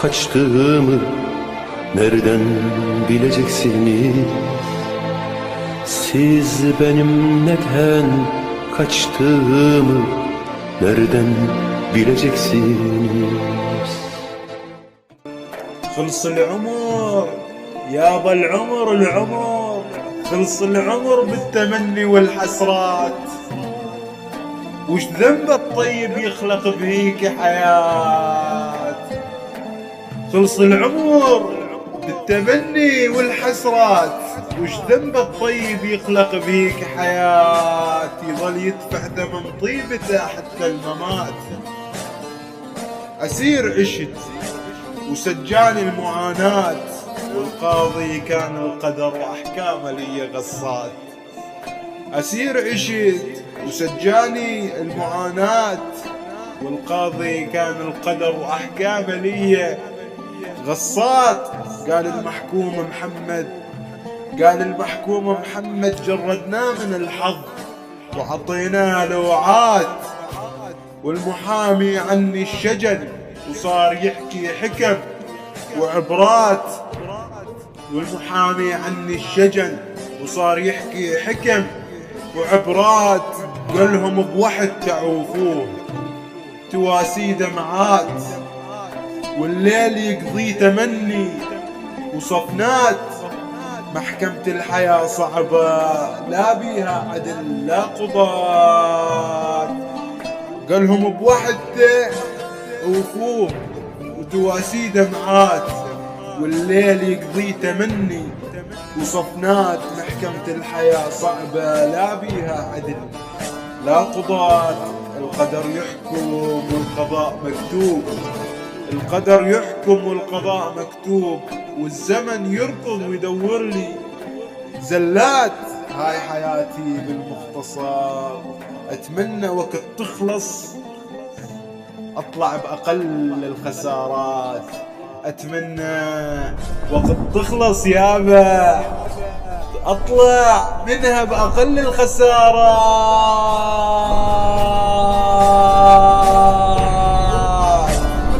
kaçtığımı Nereden bileceksiniz Siz benim neden kaçtığımı Nereden bileceksiniz خلص العمر يابا العمر العمر خلص العمر بالتمني والحسرات وش ذنب الطيب يخلق بهيك حياة خلص العمر. بالتمني والحسرات. وش ذنب الطيب يخلق بهيك حياة؟ يظل يدفع ثمن طيبته حتى الممات. أسير عشت وسجاني المعاناة. والقاضي كان القدر وأحكامه لي غصات. أسير عشت وسجاني المعاناة. والقاضي كان القدر وأحكامه لي غصات. قال المحكوم محمد قال المحكوم محمد جردناه من الحظ وعطيناه لوعات. والمحامي عني الشجن وصار يحكي حكم وعبرات. والمحامي عني الشجن وصار يحكي حكم وعبرات. قال لهم بوحد تعوفوه تواسي دمعات. والليل يقضي تمني. وصفنات محكمة الحياة صعبة لا بيها عدل لا قضاة قالهم بوحدة وفوه وتواسي دمعات والليل يقضي تمني. وصفنات محكمة الحياة صعبة لا بيها عدل لا قضاة القدر يحكم والقضاء مكتوب. القدر يحكم والقضاء مكتوب والزمن يركض ويدور لي. زلات هاي حياتي بالمختصر. أتمنى وقت تخلص أطلع بأقل الخسارات. أتمنى وقت تخلص يابا أطلع منها بأقل الخسارات.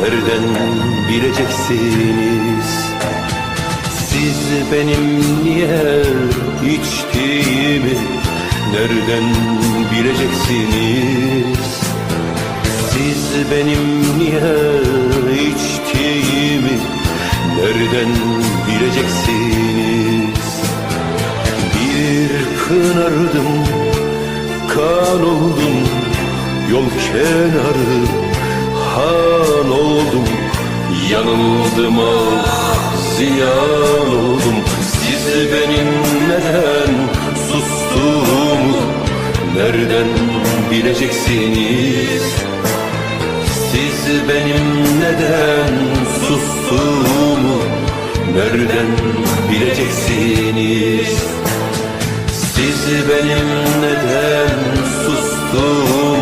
Nereden bileceksiniz? Siz benim niye içtiğimi nereden bileceksiniz? Siz benim niye içtiğimi nereden bileceksiniz? Bir pınardım kan oldum Yol kenarı han oldum. Yanıldım ah ziyan oldum. Siz benim neden sustuğumu Nereden bileceksiniz? Siz benim neden sustuğumu Nereden bileceksiniz? Siz benim neden sustuğumu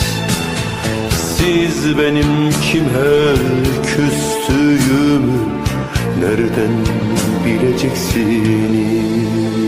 Siz benim kime küstüğümü nereden bileceksiniz?